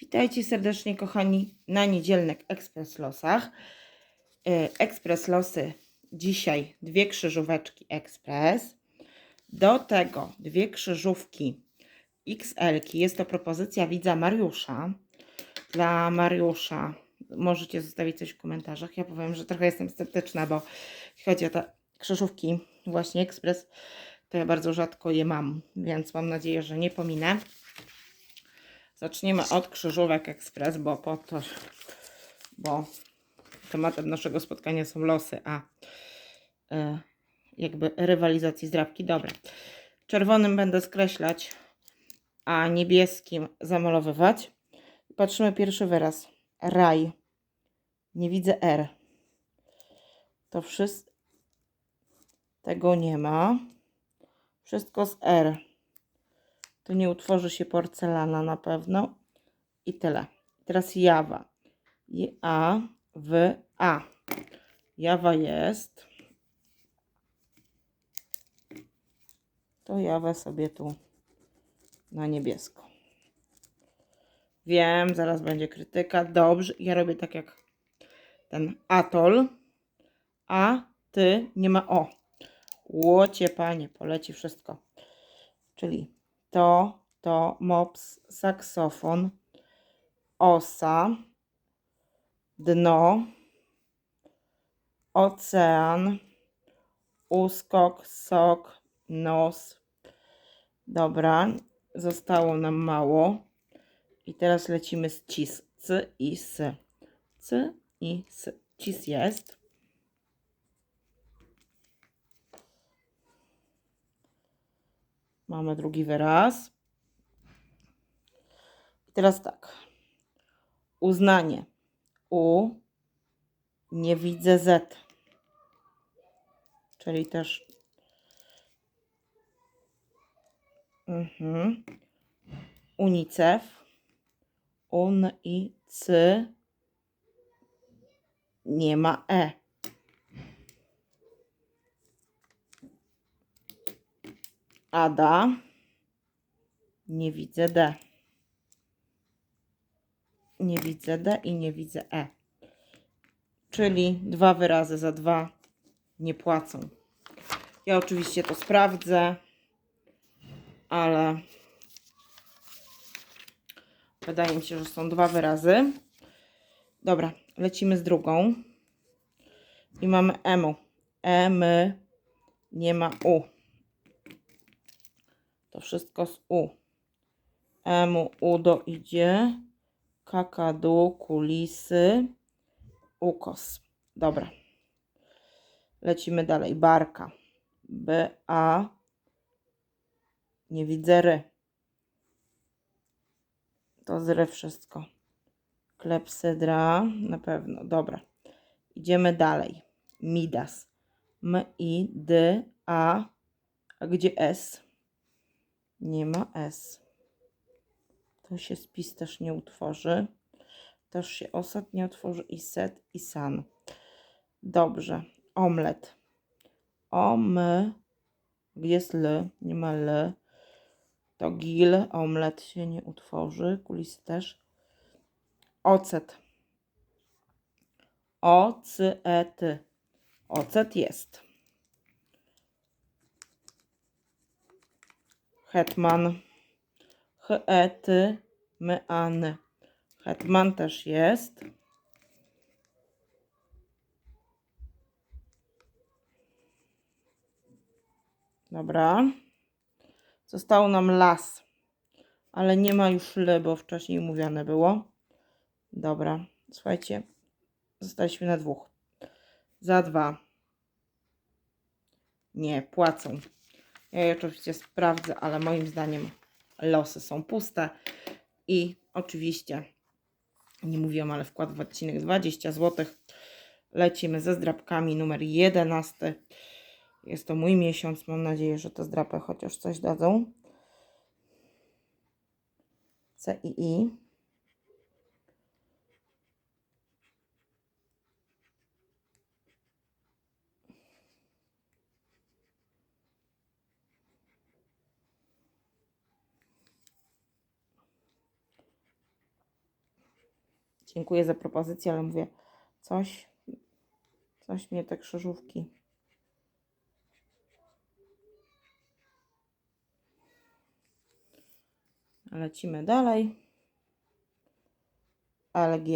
Witajcie serdecznie, kochani, na niedzielnych Ekspres Losach. Ekspres Losy dzisiaj dwie krzyżóweczki Ekspres. Do tego dwie krzyżówki XL. -ki. Jest to propozycja widza Mariusza. Dla Mariusza możecie zostawić coś w komentarzach. Ja powiem, że trochę jestem sceptyczna, bo jeśli chodzi o te krzyżówki, właśnie Ekspres, to ja bardzo rzadko je mam, więc mam nadzieję, że nie pominę. Zaczniemy od krzyżówek ekspres, bo po to, bo tematem naszego spotkania są losy, a y, jakby rywalizacji zdrabki. Dobra. Czerwonym będę skreślać, a niebieskim zamalowywać. Patrzymy pierwszy wyraz. Raj. Nie widzę R. To wszystko tego nie ma. Wszystko z R. To nie utworzy się porcelana na pewno. I tyle. Teraz jawa. I A w A. Jawa jest. To jawę sobie tu na niebiesko. Wiem, zaraz będzie krytyka. Dobrze, ja robię tak jak ten atol. A ty nie ma o. Łocie panie, poleci wszystko. Czyli to, to, mops, saksofon, osa, dno, ocean, uskok, sok, nos. Dobra, zostało nam mało. I teraz lecimy z cis. C i s. C i s. Cis jest. Mamy drugi wyraz. I teraz tak. Uznanie. U. Nie widzę Z. Czyli też. Mhm. UNICEF. Un i c. Nie ma E. Ada. Nie widzę D. Nie widzę D i nie widzę E. Czyli dwa wyrazy za dwa nie płacą. Ja oczywiście to sprawdzę, ale wydaje mi się, że są dwa wyrazy. Dobra, lecimy z drugą. I mamy emu. M, nie ma U. To wszystko z U. Emu udo idzie. Kakadu, kulisy. Ukos. Dobra. Lecimy dalej. Barka. B, A. Nie widzę ry. To z ry wszystko. Klepsydra. Na pewno. Dobra. Idziemy dalej. Midas. M, I, D, A. A gdzie S? Nie ma S. To się spis też nie utworzy. Też się osad nie utworzy i set i san. Dobrze. Omlet. Om. Gdzie jest L? Nie ma L. To gil. Omlet się nie utworzy. Kulisy też. Ocet. O, c, e, ty. Ocet jest. Hetman. H, e, ty, my, an. Hetman też jest. Dobra. Został nam las. Ale nie ma już le, bo wcześniej mówione było. Dobra. Słuchajcie. Zostaliśmy na dwóch. Za dwa. Nie, płacą. Ja je oczywiście sprawdzę, ale moim zdaniem losy są puste. I oczywiście, nie mówiłam, ale wkład w odcinek 20 zł. Lecimy ze zdrabkami numer 11. Jest to mój miesiąc. Mam nadzieję, że te zdrapy chociaż coś dadzą. C Dziękuję za propozycję, ale mówię, coś, coś mnie te krzyżówki. Lecimy dalej. LG.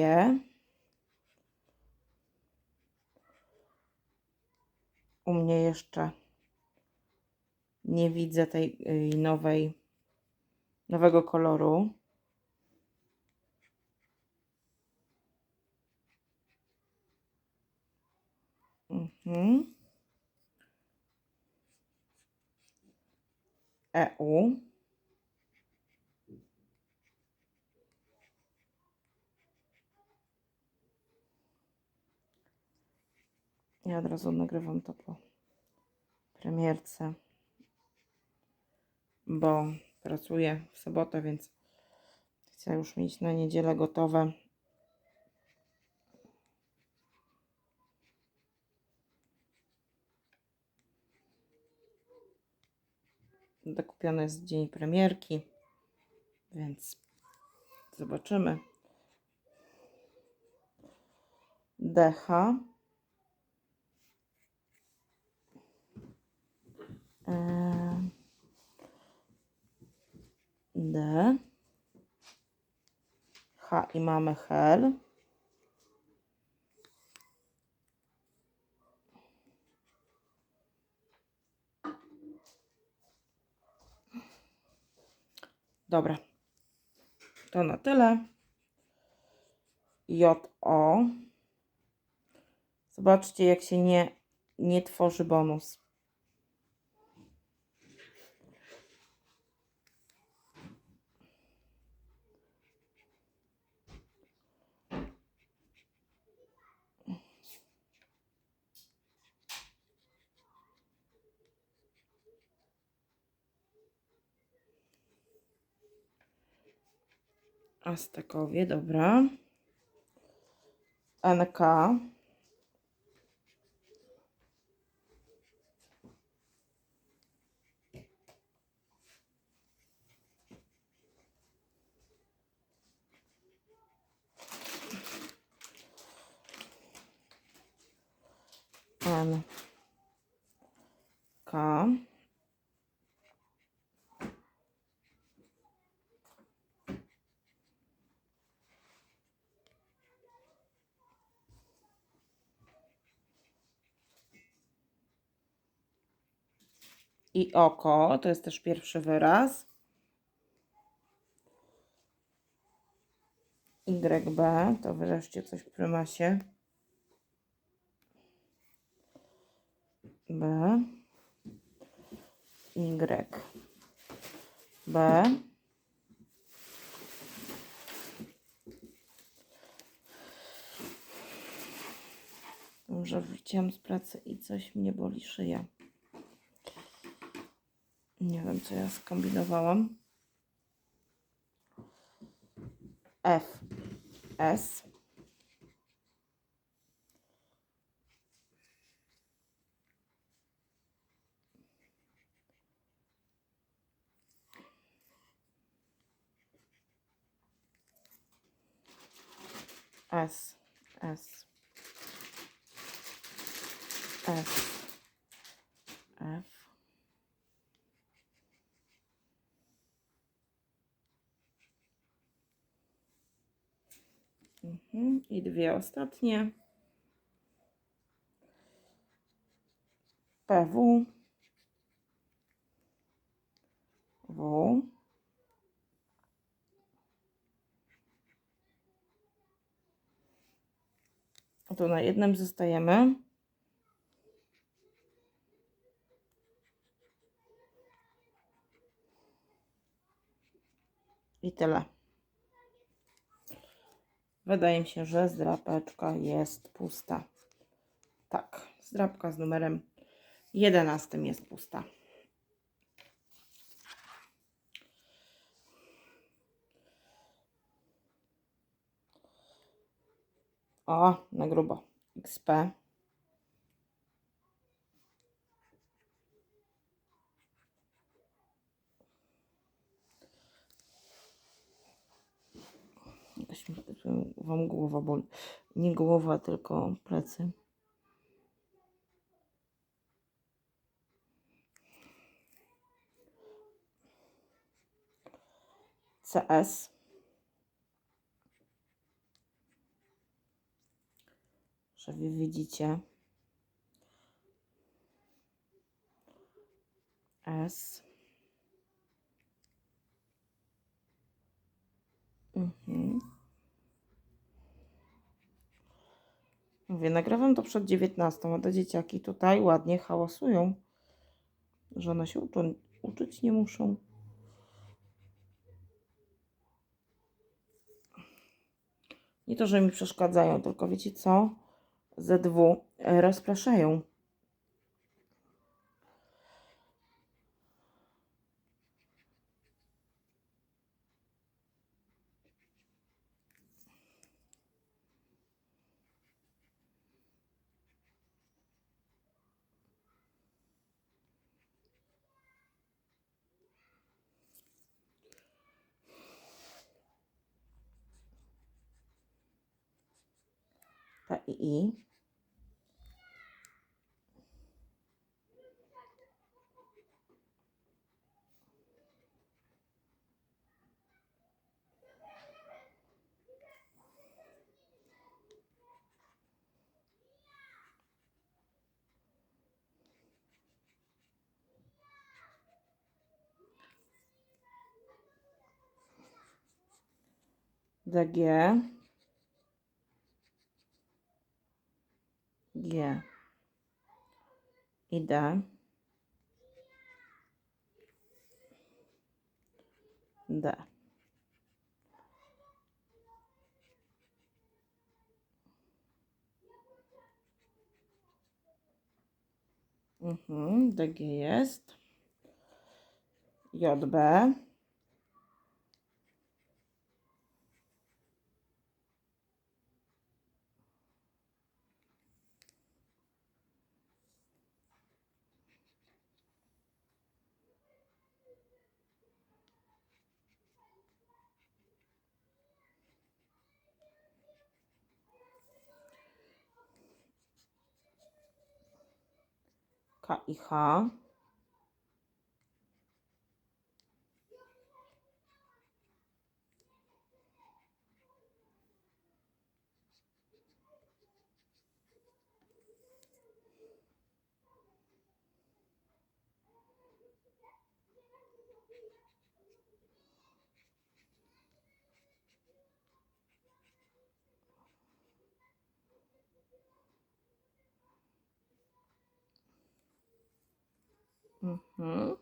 U mnie jeszcze nie widzę tej y, nowej, nowego koloru. Mhm. EU. Ja od razu nagrywam to po premierce, bo pracuję w sobotę, więc chcę już mieć na niedzielę gotowe. Dokupiony jest dzień premierki, więc zobaczymy. Decha. Eee, D. H i mamy hel. Dobra. To na tyle. JO. Zobaczcie, jak się nie, nie tworzy bonus. Aztekowie, dobra. NK. N. K. I oko, to jest też pierwszy wyraz. YB, to wreszcie coś w prymasie. B. Y. B. Dobrze, wróciłam z pracy i coś mnie boli szyja. Nie wiem, co ja skombinowałam. F. S. S. S. F. F. Mhm. I dwie ostatnie. PW. W. Na jednym zostajemy. I tyle. Wydaje mi się, że zdrapeczka jest pusta. Tak, zdrapka z numerem 11 jest pusta. O, na grubo. XP. Coś mi wam głowa boli. Nie głowa, tylko plecy. CS. Że wy widzicie. S. Mhm. Mówię, nagrywam to przed 19, a te dzieciaki tutaj ładnie hałasują, że one się uczą, uczyć nie muszą. Nie to, że mi przeszkadzają, tylko wiecie co? ZW e, rozpraszają. I I. DG. G i D. D. Mhm, DG jest. JB. K i H. Mhm.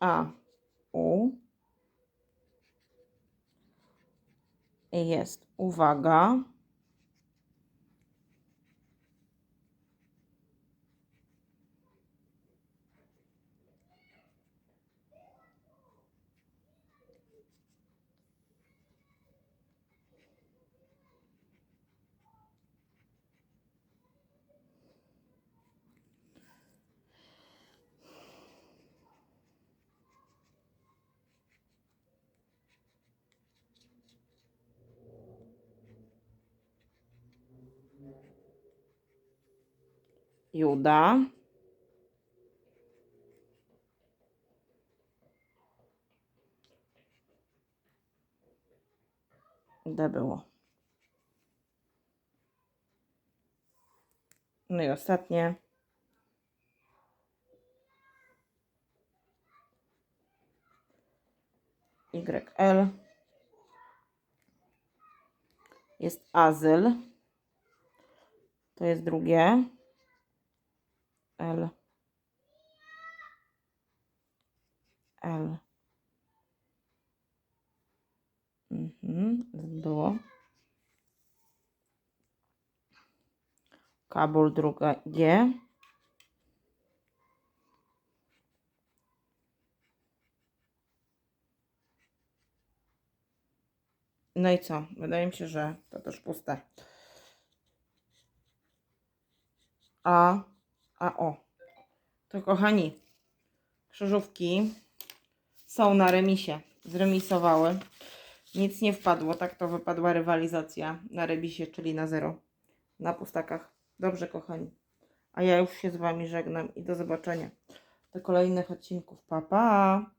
A, U. Jest uwaga. Juda. D było. No i ostatnie. YL. Jest azyl. To jest drugie. L. L. Mhm, było. Kabul druga G. No i co? Wydaje mi się, że to też puste. A, a o. To kochani, krzyżówki są na remisie. Zremisowały. Nic nie wpadło, tak to wypadła rywalizacja na rebisie, czyli na zero. Na pustakach. Dobrze, kochani. A ja już się z Wami żegnam i do zobaczenia do kolejnych odcinków. Pa, pa!